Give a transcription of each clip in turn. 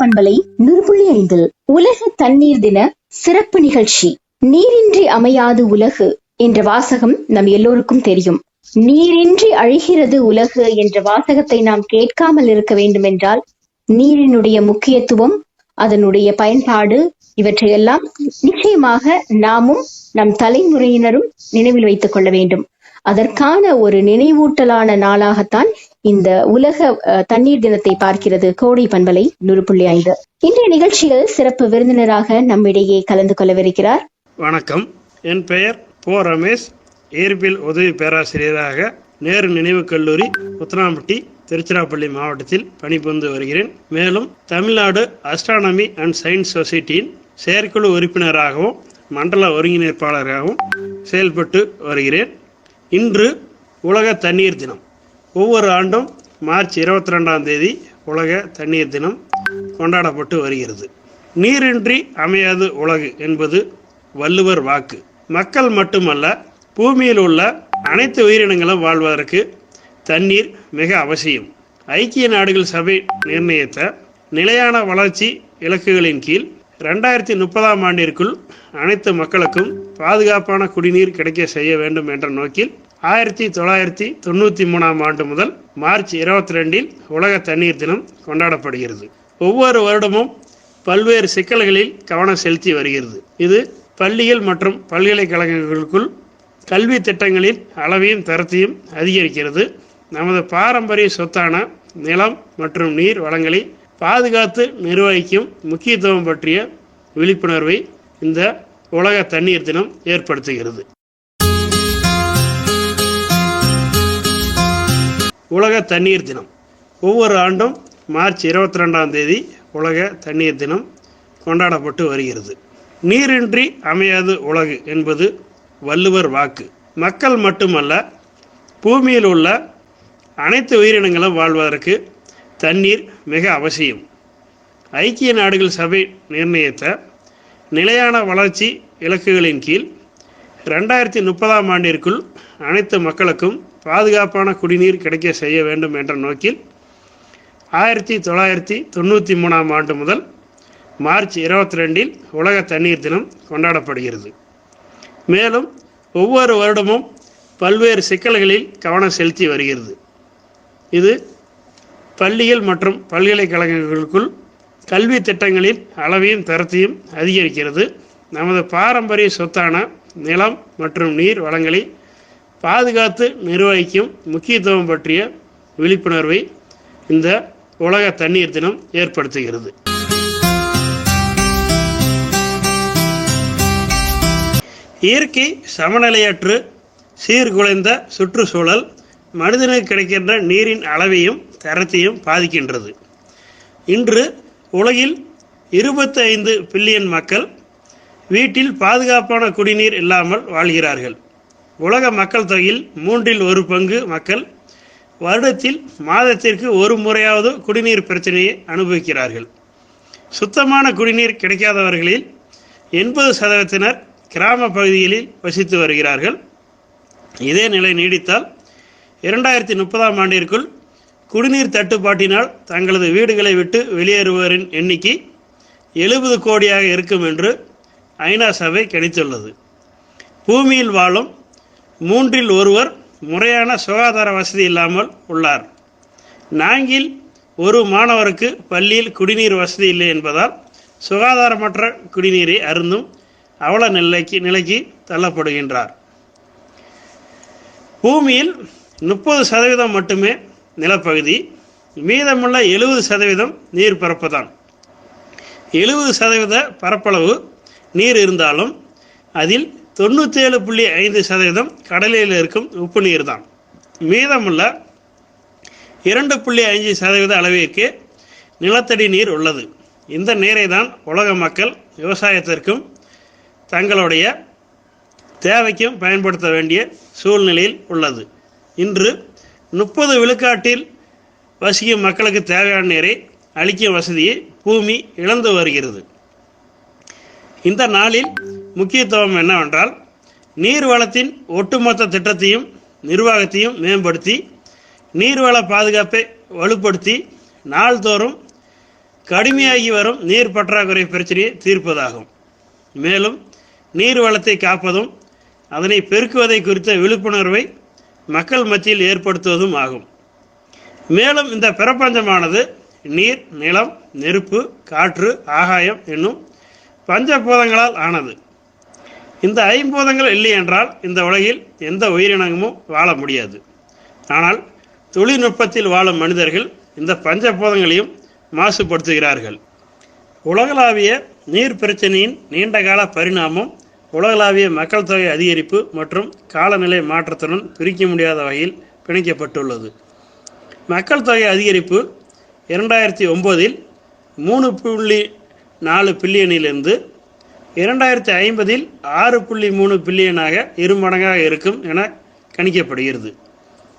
பண்பலை நூறு ஐந்தில் உலக தண்ணீர் தின சிறப்பு நிகழ்ச்சி. நீரின்றி அமையாது உலகு என்ற வாசகம் நம் எல்லோருக்கும் தெரியும். நீரின்றி அழிகிறது உலகு என்ற வாசகத்தை நாம் கேட்காமல் இருக்க வேண்டும் என்றால் நீரினுடைய முக்கியத்துவம் அதனுடைய பயன்பாடு இவற்றையெல்லாம் நிச்சயமாக நாமும் நம் தலைமுறையினரும் நினைவில் வைத்துக் கொள்ள வேண்டும். அதற்கான ஒரு நினைவூட்டலான நாளாகத்தான் இந்த உலக தண்ணீர் தினத்தை பார்க்கிறது கோடை பண்பலை நூறு புள்ளி ஐந்து. இன்றைய நிகழ்ச்சியில் சிறப்பு விருந்தினராக நம்மிடையே கலந்து கொள்ளவிருக்கிறார். வணக்கம். என் பெயர் போ ரமேஷ். இயற்பியல் உதவி பேராசிரியராக நேரு நினைவுக் கல்லூரி உத்தனாம்பட்டி திருச்சிராப்பள்ளி மாவட்டத்தில் பணிபுரிந்து வருகிறேன். மேலும் தமிழ்நாடு அஸ்ட்ரானமி அண்ட் சயின்ஸ் சொசைட்டியின் செயற்குழு உறுப்பினராகவும் மண்டல ஒருங்கிணைப்பாளராகவும் செயல்பட்டு வருகிறேன். இன்று உலக தண்ணீர் தினம். ஒவ்வொரு ஆண்டும் மார்ச் இருபத்தி ரெண்டாம் தேதி உலக தண்ணீர் தினம் கொண்டாடப்பட்டு வருகிறது. நீரின்றி அமையாது உலகு என்பது வள்ளுவர் வாக்கு. மக்கள் மட்டுமல்ல பூமியில் உள்ள அனைத்து உயிரினங்களும் வாழ்வதற்கு தண்ணீர் மிக அவசியம். ஐக்கிய நாடுகள் சபை நிர்ணயித்த நிலையான வளர்ச்சி இலக்குகளின் கீழ் ரெண்டாயிரத்தி முப்பதாம் ஆண்டிற்குள் அனைத்து மக்களுக்கும் பாதுகாப்பான குடிநீர் கிடைக்க செய்ய வேண்டும் என்ற நோக்கில் ஆயிரத்தி தொள்ளாயிரத்தி தொண்ணூற்றி மூணாம் ஆண்டு முதல் மார்ச் இருபத்தி ரெண்டில் உலக தண்ணீர் தினம் கொண்டாடப்படுகிறது. ஒவ்வொரு வருடமும் பல்வேறு சிக்கல்களில் கவனம் செலுத்தி வருகிறது. இது பள்ளிகள் மற்றும் பல்கலைக்கழகங்களுக்குள் கல்வி திட்டங்களின் அளவையும் தரத்தையும் அதிகரிக்கிறது. நமது பாரம்பரிய சொத்தான நிலம் மற்றும் நீர் வளங்களை பாதுகாத்து நிர்வகிக்கும் முக்கியத்துவம் பற்றிய விழிப்புணர்வை இந்த உலக தண்ணீர் தினம் ஏற்படுத்துகிறது. உலக தண்ணீர் தினம். ஒவ்வொரு ஆண்டும் மார்ச் இருபத்தி ரெண்டாம் தேதி உலக தண்ணீர் தினம் கொண்டாடப்பட்டு வருகிறது. நீரின்றி அமையாது உலகு என்பது வள்ளுவர் வாக்கு. மக்கள் மட்டுமல்ல பூமியில் உள்ள அனைத்து உயிரினங்களும் வாழ்வதற்கு தண்ணீர் மிக அவசியம். ஐக்கிய நாடுகள் சபை நிர்ணயித்த நிலையான வளர்ச்சி இலக்குகளின் கீழ் ரெண்டாயிரத்தி முப்பதாம் ஆண்டிற்குள் அனைத்து மக்களுக்கும் பாதுகாப்பான குடிநீர் கிடைக்க செய்ய வேண்டும் என்ற நோக்கில் ஆயிரத்தி தொள்ளாயிரத்தி தொண்ணூற்றி மூணாம் ஆண்டு முதல் மார்ச் இருபத்தி ரெண்டில் உலக தண்ணீர் தினம் கொண்டாடப்படுகிறது. மேலும் ஒவ்வொரு வருடமும் பல்வேறு சிக்கல்களில் கவனம் செலுத்தி வருகிறது. இது பள்ளிகள் மற்றும் பல்கலைக்கழகங்களுக்குள் கல்வி திட்டங்களின் அளவையும் தரத்தையும் அதிகரிக்கிறது. நமது பாரம்பரிய சொத்தான நிலம் மற்றும் நீர் வளங்களை பாதுகாத்து நிர்வகிக்கும் முக்கியத்துவம் பற்றிய விழிப்புணர்வை இந்த உலக தண்ணீர் தினம் ஏற்படுத்துகிறது. இயற்கை சமநிலையற்று சீர்குலைந்த சுற்றுச்சூழல் மனிதனுக்கு கிடைக்கின்ற நீரின் அளவையும் தரத்தையும் பாதிக்கின்றது. இன்று உலகில் இருபத்தைந்து பில்லியன் மக்கள் வீட்டில் பாதுகாப்பான குடிநீர் இல்லாமல் வாழ்கிறார்கள். உலக மக்கள் தொகையில் மூன்றில் ஒரு பங்கு மக்கள் வருடத்தில் மாதத்திற்கு ஒரு முறையாவது குடிநீர் பிரச்சனையை அனுபவிக்கிறார்கள். சுத்தமான குடிநீர் கிடைக்காதவர்களில் எண்பது சதவீதத்தினர் கிராம பகுதிகளில் வசித்து வருகிறார்கள். இதே நிலை நீடித்தால் இரண்டாயிரத்தி முப்பதாம் ஆண்டிற்குள் குடிநீர் தட்டுப்பாட்டினால் தங்களது வீடுகளை விட்டு வெளியேறுவோரின் எண்ணிக்கை எழுபது கோடியாக இருக்கும் என்று ஐநா சபை கணித்துள்ளது. பூமியில் வாழும் மூன்றில் ஒருவர் முறையான சுகாதார வசதி இல்லாமல் உள்ளார். நான்கில் ஒரு மாணவருக்கு பள்ளியில் குடிநீர் வசதி இல்லை என்பதால் சுகாதாரமற்ற குடிநீரை அருந்தும் அவல நிலைக்கு நிலைக்கு தள்ளப்படுகின்றார். பூமியில் முப்பது சதவீதம் மட்டுமே நிலப்பகுதி மீதமுள்ள எழுபது சதவீதம் நீர் பரப்பு தான் எழுபது சதவீத பரப்பளவு நீர் இருந்தாலும் அதில் தொண்ணூற்றேழு புள்ளி ஐந்து சதவீதம் கடலில் இருக்கும் உப்பு நீர் தான் மீதமுள்ள இரண்டு புள்ளி ஐந்து சதவீத அளவிற்கு நிலத்தடி நீர் உள்ளது. இந்த நீரை தான் உலக மக்கள் விவசாயத்திற்கும் தங்களுடைய தேவைக்கும் பயன்படுத்த வேண்டிய சூழ்நிலையில் உள்ளது. இன்று முப்பது விழுக்காட்டில் வசிக்கும் மக்களுக்கு தேவையான நீரை அளிக்கும் வசதியை பூமி இழந்து வருகிறது. இந்த நாளில் முக்கியத்துவம் என்னவென்றால் நீர் வளத்தின் ஒட்டுமொத்த திட்டத்தையும் நிர்வாகத்தையும் மேம்படுத்தி நீர்வள பாதுகாப்பை வலுப்படுத்தி நாள்தோறும் கடுமையாகி வரும் நீர் பற்றாக்குறை பிரச்சனையை தீர்ப்பதாகும். மேலும் நீர் வளத்தை காப்பதும் அதனை பெருக்குவதை குறித்த விழிப்புணர்வை மக்கள் மத்தியில் ஏற்படுத்துவதும் ஆகும். மேலும் இந்த பிரபஞ்சமானது நீர் நிலம் நெருப்பு காற்று ஆகாயம் என்னும் பஞ்சபூதங்களால் ஆனது. இந்த ஐம்பூதங்கள் இல்லை என்றால் இந்த உலகில் எந்த உயிரினமும் வாழ முடியாது. ஆனால் தொழில்நுட்பத்தில் வாழும் மனிதர்கள் இந்த பஞ்சபூதங்களையும் மாசுபடுத்துகிறார்கள். உலகளாவிய நீர் பிரச்சனையின் நீண்டகால பரிணாமம் உலகளாவிய மக்கள் தொகை அதிகரிப்பு மற்றும் காலநிலை மாற்றத்துடன் பிரிக்க முடியாத வகையில் பிணைக்கப்பட்டுள்ளது. மக்கள் தொகை அதிகரிப்பு இரண்டாயிரத்தி ஒம்போதில் மூணு புள்ளி நாலு பில்லியனிலிருந்து இரண்டாயிரத்தி ஐம்பதில் ஆறு புள்ளி மூணு பில்லியனாக இருமடங்காக இருக்கும் என கணிக்கப்படுகிறது.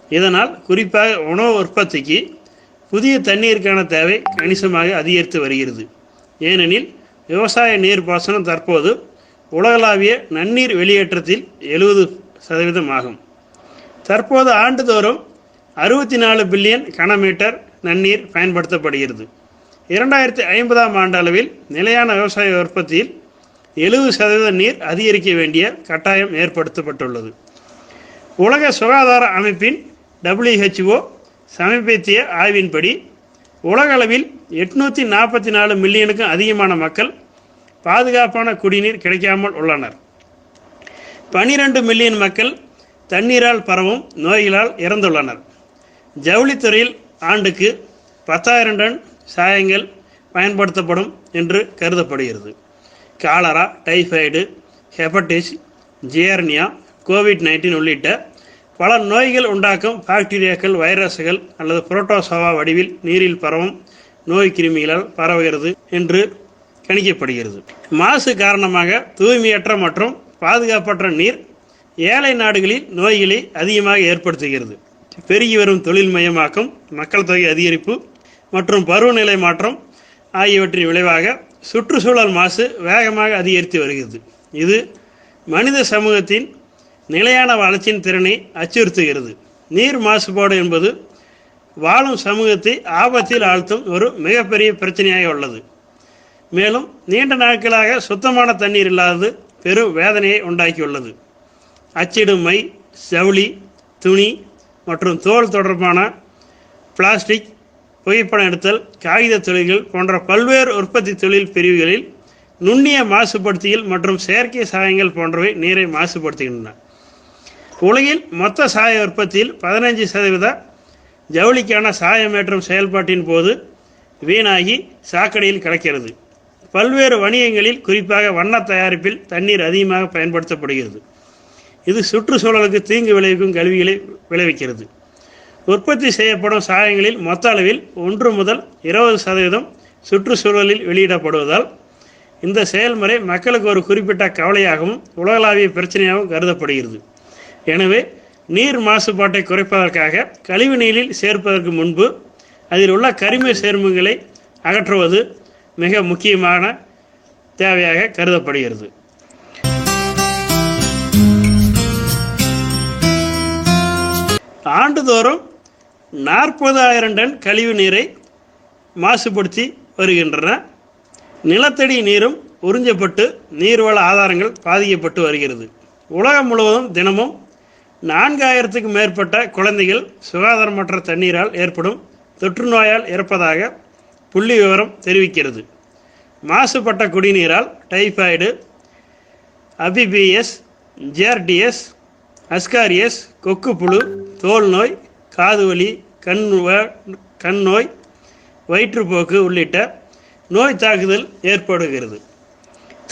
இதனால் குறிப்பாக உணவு உற்பத்திக்கு புதிய தண்ணீருக்கான தேவை கணிசமாக அதிகரித்து வருகிறது. ஏனெனில் விவசாய நீர்ப்பாசனம் தற்போது உலகளாவிய நன்னீர் வெளியேற்றத்தில் எழுபது சதவீதம் ஆகும். தற்போது ஆண்டுதோறும் அறுபத்தி நாலு பில்லியன் கனமீட்டர் நன்னீர் பயன்படுத்தப்படுகிறது. இரண்டாயிரத்தி ஐம்பதாம் ஆண்டளவில் நிலையான விவசாய உற்பத்தியில் எழுபது சதவீத நீர் அதிகரிக்க வேண்டிய கட்டாயம் ஏற்படுத்தப்பட்டுள்ளது. உலக சுகாதார அமைப்பின் டபிள்யூஹெச்ஓ சமீபத்திய ஆய்வின்படி உலகளவில் எட்நூற்றி நாற்பத்தி நாலு மில்லியனுக்கும் அதிகமான மக்கள் பாதுகாப்பான குடிநீர் கிடைக்காமல் உள்ளனர். பனிரெண்டு மில்லியன் மக்கள் தண்ணீரால் பரவும் நோய்களால் இறந்துள்ளனர். ஜவுளித்துறையில் ஆண்டுக்கு பத்தாயிரம் டன் சாயங்கள் பயன்படுத்தப்படும் என்று கருதப்படுகிறது. Cholera typhoid hepatitis ஜியர்னியா COVID nineteen உள்ளிட்ட பல நோய்கள் உண்டாக்கும் பாக்டீரியாக்கள் வைரஸ்கள் அல்லது புரோட்டோசோவா வடிவில் நீரில் பரவும் நோய் கிருமிகளால் பரவுகிறது என்று கணிக்கப்படுகிறது. மாசு காரணமாக தூய்மையற்ற மற்றும் பாதுகாப்பற்ற நீர் ஏழை நாடுகளில் நோய்களை அதிகமாக ஏற்படுத்துகிறது. பெருகி வரும் தொழில் மயமாக்கம் மக்கள் தொகை அதிகரிப்பு மற்றும் பருவநிலை மாற்றம் ஆகியவற்றின் விளைவாக சுற்றுச்சூழல் மாசு வேகமாக அதிகரித்து வருகிறது. இது மனித சமூகத்தின் நிலையான வளர்ச்சியின் திறனை அச்சுறுத்துகிறது. நீர் மாசுபாடு என்பது வாழும் சமூகத்தை ஆபத்தில் ஆழ்த்தும் ஒரு மிகப்பெரிய பிரச்சனையாக உள்ளது. மேலும் நீண்ட நாட்களாக சுத்தமான தண்ணீர் இல்லாதது பெரும் வேதனையை உண்டாக்கியுள்ளது. அச்சிடும் மை ஜவுளி துணி மற்றும் தோல் தொடர்பான பிளாஸ்டிக் புகைப்படம் எடுத்தல் காகித தொழில்கள் போன்ற பல்வேறு உற்பத்தி தொழில் பிரிவுகளில் நுண்ணிய மாசுபடுத்திகள் மற்றும் செயற்கை சாயங்கள் போன்றவை நீரை மாசுபடுத்துகின்றன. உலகில் மொத்த சாய உற்பத்தியில் பதினைஞ்சு சதவீத ஜவுளிக்கான சாயமேற்றும் செயல்பாட்டின் போது வீணாகி சாக்கடையில் கிடக்கிறது. பல்வேறு வணிகங்களில் குறிப்பாக வண்ண தயாரிப்பில் தண்ணீர் அதிகமாக பயன்படுத்தப்படுகிறது. இது சுற்றுச்சூழலுக்கு தீங்கு விளைவிக்கும் கல்விகளை விளைவிக்கிறது. உற்பத்தி செய்யப்படும் சாயங்களில் மொத்த அளவில் ஒன்று முதல் இருபது சதவீதம் சுற்றுச்சூழலில் வெளியிடப்படுவதால் இந்த செயல்முறை மக்களுக்கு ஒரு குறிப்பிட்ட கவலையாகவும் உலகளாவிய பிரச்சனையாகவும் கருதப்படுகிறது. எனவே நீர் மாசுபாட்டை குறைப்பதற்காக கழிவு நீரில் சேர்ப்பதற்கு முன்பு அதில் உள்ள கரிம சேர்மங்களை அகற்றுவது மிக முக்கியமான தேவையாக கருதப்படுகிறது. ஆண்டுதோறும் நாற்பதாயிரம் டன் கழிவு நீரை மாசுபடுத்தி வருகின்றன. நிலத்தடி நீரும் உறிஞ்சப்பட்டு நீர்வள ஆதாரங்கள் பாதிக்கப்பட்டு வருகிறது. உலகம் முழுவதும் தினமும் நான்காயிரத்துக்கு மேற்பட்ட குழந்தைகள் சுகாதாரமற்ற தண்ணீரால் ஏற்படும் தொற்று நோயால் இறப்பதாக புள்ளி விவரம் தெரிவிக்கிறது. மாசுபட்ட குடிநீரால் டைஃபாய்டு அபிபிஎஸ் ஜேஆர்டிஎஸ் அஸ்காரியஸ் கொக்குப்புழு தோல் நோய் காதுவலி கண் கண் நோய் வயிற்றுப்போக்கு உள்ளிட்ட நோய் தாக்குதல் ஏற்படுகிறது.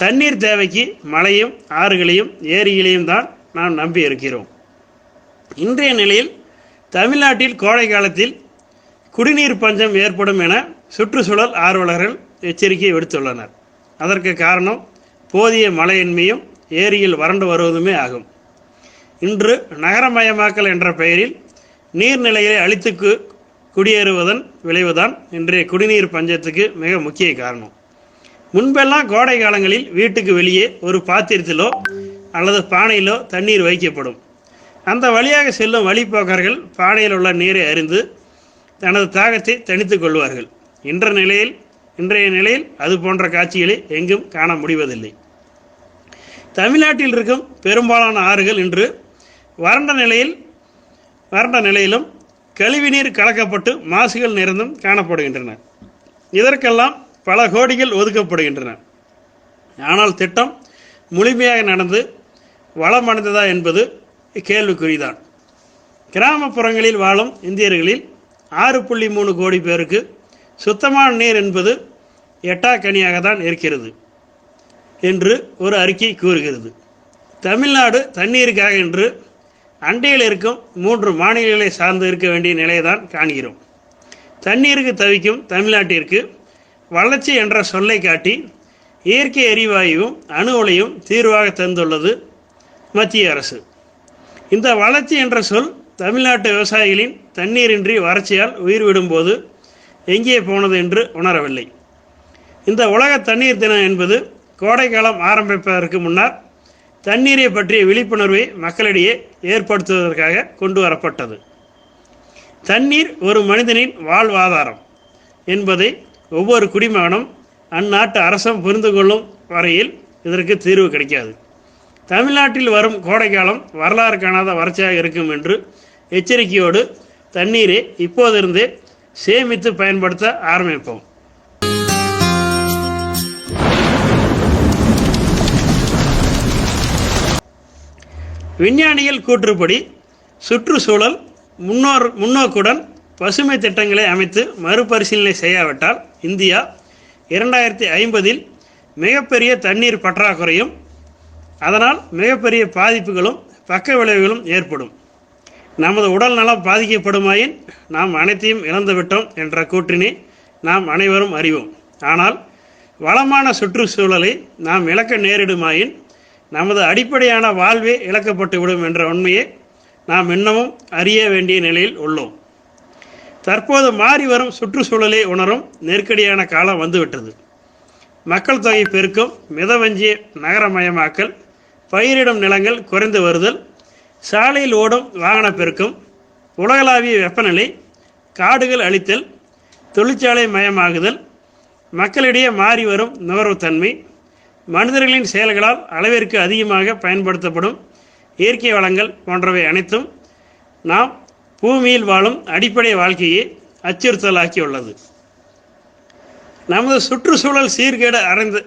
தண்ணீர் தேவைக்கு மழையும் ஆறுகளையும் ஏரிகளையும் தான் நாம் நம்பி இருக்கிறோம் இன்றைய நிலையில் தமிழ்நாட்டில் கோடை காலத்தில் குடிநீர் பஞ்சம் ஏற்படும் என சுற்றுச்சூழல் ஆர்வலர்கள் எச்சரிக்கை விடுத்துள்ளனர். அதற்கு காரணம் போதிய மழையின்மையும் ஏரியில் வறண்டு வருவதுமே ஆகும். இன்று நகரமயமாக்கல் என்ற பெயரில் நீர்நிலைகளை அழித்து குடியேறுவதன் விளைவுதான் இன்றைய குடிநீர் பஞ்சத்துக்கு மிக முக்கிய காரணம். முன்பெல்லாம் கோடை காலங்களில் வீட்டுக்கு வெளியே ஒரு பாத்திரத்திலோ அல்லது பானையிலோ தண்ணீர் வைக்கப்படும். அந்த வழியாக செல்லும் வழிப்போக்கர்கள் பானையில் உள்ள நீரை அறிந்து தனது தாகத்தை தணித்துக் கொள்வார்கள். இன்ற நிலையில் இன்றைய நிலையில் அது போன்ற காட்சிகளை எங்கும் காண முடிவதில்லை. தமிழ்நாட்டில் இருக்கும் பெரும்பாலான ஆறுகள் இன்று வறண்ட நிலையில் வறண்ட நிலையிலும் கழிவுநீர் கலக்கப்பட்டு மாசுகள் நிறைந்தும் காணப்படுகின்றன. இதற்கெல்லாம் பல கோடிகள் ஒதுக்கப்படுகின்றன. ஆனால் திட்டம் முழுமையாக நடந்து வளமடைந்ததா என்பது கேள்விக்குறிதான் கிராமப்புறங்களில் வாழும் இந்தியர்களில் ஆறு புள்ளி மூணு கோடி பேருக்கு சுத்தமான நீர் என்பது எட்டாக்கனியாக தான் இருக்கிறது என்று ஒரு அறிக்கை கூறுகிறது. தமிழ்நாடு தண்ணீருக்காக என்று அண்டையில் இருக்கும் மூன்று மாநிலங்களை சார்ந்து இருக்க வேண்டிய நிலையை தான் காண்கிறோம். தண்ணீருக்கு தவிக்கும் தமிழ்நாட்டிற்கு வளர்ச்சி என்ற சொல்லை காட்டி இயற்கை எரிவாயுவும் அணு உலையும் தீர்வாக தந்துள்ளது மத்திய அரசு. இந்த வளர்ச்சி என்ற சொல் தமிழ்நாட்டு விவசாயிகளின் தண்ணீரின்றி வறட்சியால் உயிர் விடும்போது எங்கே போனது என்று உணரவில்லை. இந்த உலக தண்ணீர் தினம் என்பது கோடைக்காலம் ஆரம்பிப்பதற்கு முன்னர் தண்ணீரை பற்றிய விழிப்புணர்வை மக்களிடையே ஏற்படுத்துவதற்காக கொண்டு வரப்பட்டது. தண்ணீர் ஒரு மனிதனின் வாழ்வாதாரம் என்பதை ஒவ்வொரு குடிமகனும் அந்நாட்டு அரசும் புரிந்து கொள்ளும் வரையில் இதற்கு தீர்வு கிடைக்காது. தமிழ்நாட்டில் வரும் கோடைக்காலம் வரலாறு காணாத வறட்சியாக இருக்கும் என்று எச்சரிக்கையோடு தண்ணீரை இப்போதிருந்தே சேமித்து பயன்படுத்த ஆரம்பிப்போம். விஞ்ஞானிகள் கூற்றுப்படி சுற்றுச்சூழல் முன்னோர் முன்னோக்குடன் பசுமை திட்டங்களை அமைத்து மறுபரிசீலனை செய்யாவிட்டால் இந்தியா இரண்டாயிரத்தி ஐம்பதில் மிகப்பெரிய தண்ணீர் பற்றாக்குறையும் அதனால் மிகப்பெரிய பாதிப்புகளும் பக்க விளைவுகளும் ஏற்படும். நமது உடல் நலம் பாதிக்கப்படுமாயின் நாம் அனைத்தையும் இழந்துவிட்டோம் என்ற கூற்றினை நாம் அனைவரும் அறிவோம். ஆனால் வளமான சுற்றுச்சூழலை நாம் இழக்க நேரிடுமாயின் நமது அடிப்படையான வாழ்வே இழக்கப்பட்டுவிடும் என்ற உண்மையை நாம் இன்னமும் அறிய வேண்டிய நிலையில் உள்ளோம். தற்போது மாறி வரும் சுற்றுச்சூழலை உணரும் நெருக்கடியான காலம் வந்துவிட்டது. மக்கள் தொகை பெருக்கம் மிதவஞ்சிய நகரமயமாக்கல் பயிரிடும் நிலங்கள் குறைந்து வருதல் சாலையில் ஓடும் வாகன பெருக்கம் உலகளாவிய வெப்பநிலை காடுகள் அழித்தல் தொழிற்சாலை மயமாகுதல் மக்களிடையே மாறி வரும் நுகர்வுத்தன்மை மனிதர்களின் செயல்களால் அளவிற்கு அதிகமாக பயன்படுத்தப்படும் இயற்கை வளங்கள் போன்றவை அனைத்தும் நாம் பூமியில் வாழும் அடிப்படை வாழ்க்கையை அச்சுறுத்தலாக்கியுள்ளது. நமது சுற்றுச்சூழல் சீர்கேடு அடைந்து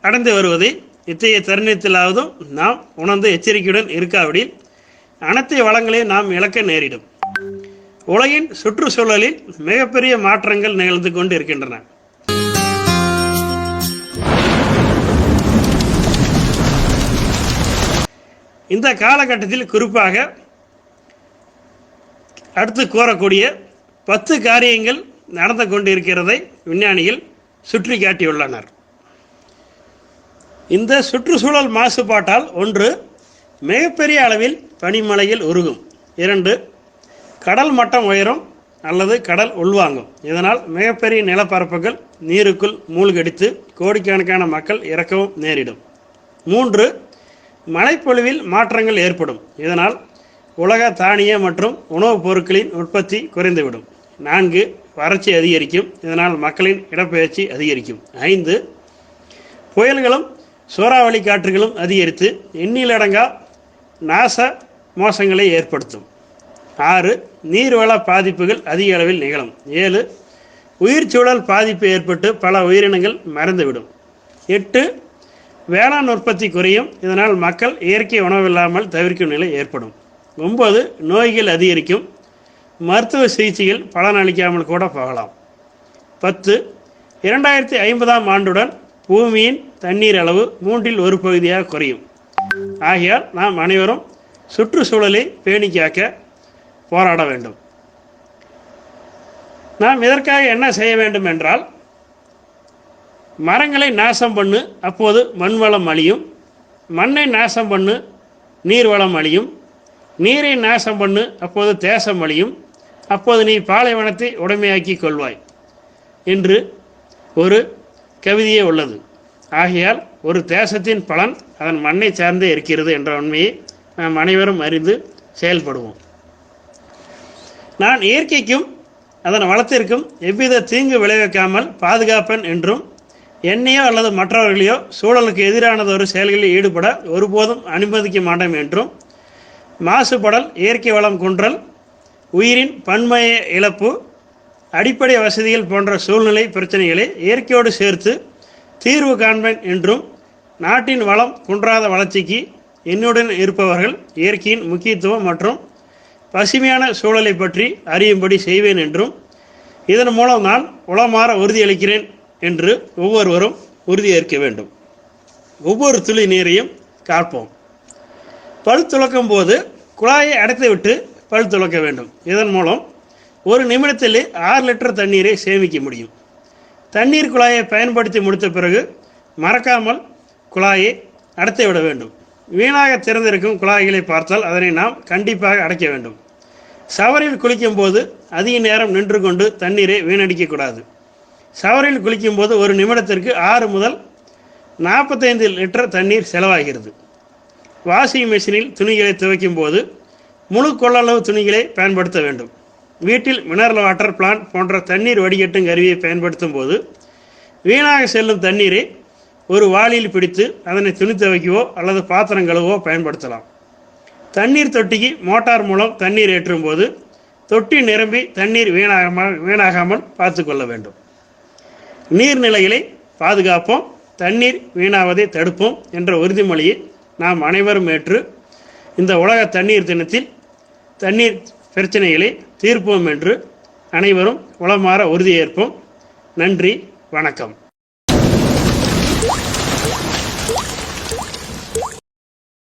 அடைந்து வருவதை இத்தகைய தருணத்திலாவதும் நாம் உணர்ந்து எச்சரிக்கையுடன் இருக்காவிடில் அனைத்து வளங்களையும் நாம் இழக்க நேரிடும். உலகின் சுற்றுச்சூழலில் மிகப்பெரிய மாற்றங்கள் நிகழ்ந்து கொண்டு இருக்கின்றன இந்த காலகட்டத்தில் குறிப்பாக அடுத்து கூறக்கூடிய பத்து காரியங்கள் நடந்து கொண்டிருக்கிறதை விஞ்ஞானிகள் சுற்றி காட்டியுள்ளனர். இந்த சுற்றுச்சூழல் மாசுபாட்டால் ஒன்று மிகப்பெரிய அளவில் பனிமலையில் உருகும். இரண்டு கடல் மட்டம் உயரும் அல்லது கடல் உள்வாங்கும். இதனால் மிகப்பெரிய நிலப்பரப்புகள் நீருக்குள் மூழ்கடித்து கோடிக்கணக்கான மக்கள் இறக்கவும் நேரிடும். மூன்று மழைப்பொழிவில் மாற்றங்கள் ஏற்படும். இதனால் உலக தானிய மற்றும் உணவுப் பொருட்களின் உற்பத்தி குறைந்துவிடும். நான்கு வறட்சி அதிகரிக்கும். இதனால் மக்களின் இடப்பெயர்ச்சி அதிகரிக்கும். ஐந்து புயல்களும் சூறாவளி காற்றுகளும் அதிகரித்து எண்ணிலடங்கா நாச மோசங்களை ஏற்படுத்தும். ஆறு நீர்வள பாதிப்புகள் அதிக அளவில் நிகழும். ஏழு உயிர்ச்சூழல் பாதிப்பு ஏற்பட்டு பல உயிரினங்கள் மறந்துவிடும். எட்டு வேளாண் உற்பத்தி குறையும். இதனால் மக்கள் இயற்கை உணவில்லாமல் தவிர்க்கும் நிலை ஏற்படும். ஒன்பது நோய்கள் அதிகரிக்கும். மருத்துவ சிகிச்சைகள் பலனளிக்காமல் கூட போகலாம். பத்து இரண்டாயிரத்தி ஐம்பதாம் ஆண்டுடன் பூமியின் தண்ணீர் அளவு மூன்றில் ஒரு பகுதியாக குறையும். ஆகையால் நாம் அனைவரும் சுற்றுச்சூழலை பேணி காக்க போராட வேண்டும். நாம் இதற்காக என்ன செய்ய வேண்டும் என்றால் மரங்களை நாசம் பண்ணு அப்போது மண் வளம் அழியும். மண்ணை நாசம் பண்ணு நீர் வளம் அழியும். நீரை நாசம் பண்ணு அப்போது தேசம் அழியும். அப்போது நீ பாலைவனத்தை உடைமையாக்கி கொள்வாய் என்று ஒரு கவிதையே உள்ளது. ஆகையால் ஒரு தேசத்தின் பலன் அதன் மண்ணை சார்ந்தே இருக்கிறது என்ற உண்மையை நாம் அனைவரும் அறிந்து செயல்படுவோம். நான் இயற்கைக்கும் அதன் வளத்திற்கும் எவ்வித தீங்கு விளைவிக்காமல் பாதுகாப்பேன் என்றும் என்னையோ அல்லது மற்றவர்களையோ சூழலுக்கு எதிரானதொரு செயல்களில் ஈடுபட ஒருபோதும் அனுமதிக்க மாட்டோம் என்றும் மாசுபடல் இயற்கை வளம் குன்றல் உயிரின் பன்மைய இழப்பு அடிப்படை வசதிகள் போன்ற சூழ்நிலை பிரச்சனைகளை இயற்கையோடு சேர்த்து தீர்வு காண்பேன் என்றும் நாட்டின் வளம் குன்றாத வளர்ச்சிக்கு என்னுடன் இருப்பவர்கள் இயற்கையின் முக்கியத்துவம் மற்றும் பசுமையான சூழலை பற்றி அறியும்படி செய்வேன் என்றும் இதன் மூலம் நான் உளமாற உறுதியளிக்கிறேன் என்று ஒவ்வொருவரும் உறுதியேற்க வேண்டும். ஒவ்வொரு துளி நீரையும் காப்போம். பல் துலக்கும் போது குழாயை அடைத்துவிட்டு பல் துலக்க வேண்டும். இதன் மூலம் ஒரு நிமிடத்தில் ஆறு லிட்டர் தண்ணீரை சேமிக்க முடியும். தண்ணீர் குழாயை பயன்படுத்தி முடித்த பிறகு மறக்காமல் குழாயை அடைத்து விட வேண்டும். வீணாக திறந்திருக்கும் குழாய்களை பார்த்தால் அதனை நாம் கண்டிப்பாக அடைக்க வேண்டும். சவரில் குளிக்கும் போது அதிக நேரம் நின்று கொண்டு தண்ணீரை வீணடிக்கக்கூடாது ஷவரில் குளிக்கும்போது ஒரு நிமிடத்திற்கு ஆறு முதல் நாற்பத்தைந்து லிட்டர் தண்ணீர் செலவாகிறது. வாஷிங் மிஷினில் துணிகளை துவைக்கும் போது முழு கொள்ளளவு துணிகளை பயன்படுத்த வேண்டும். வீட்டில் மினரல் வாட்டர் பிளான்ட் போன்ற தண்ணீர் வடிகட்டும் கருவியை பயன்படுத்தும் போது வீணாக செல்லும் தண்ணீரை ஒரு வாளியில் பிடித்து அதனை துணி துவைக்கவோ அல்லது பாத்திரம் கழுவோ பயன்படுத்தலாம். தண்ணீர் தொட்டிக்கு மோட்டார் மூலம் தண்ணீர் ஏற்றும் போது தொட்டி நிரம்பி தண்ணீர் வீணாகாமல் வீணாகாமல் பார்த்து கொள்ள வேண்டும். நீர்நிலைகளை பாதுகாப்போம் தண்ணீர் வீணாவதை தடுப்போம் என்ற உறுதிமொழியை நாம் அனைவரும் ஏற்று இந்த உலக தண்ணீர் தினத்தில் தண்ணீர் பிரச்சனைகளை தீர்ப்போம் என்று அனைவரும் உளமாற உறுதியேற்போம். நன்றி வணக்கம்.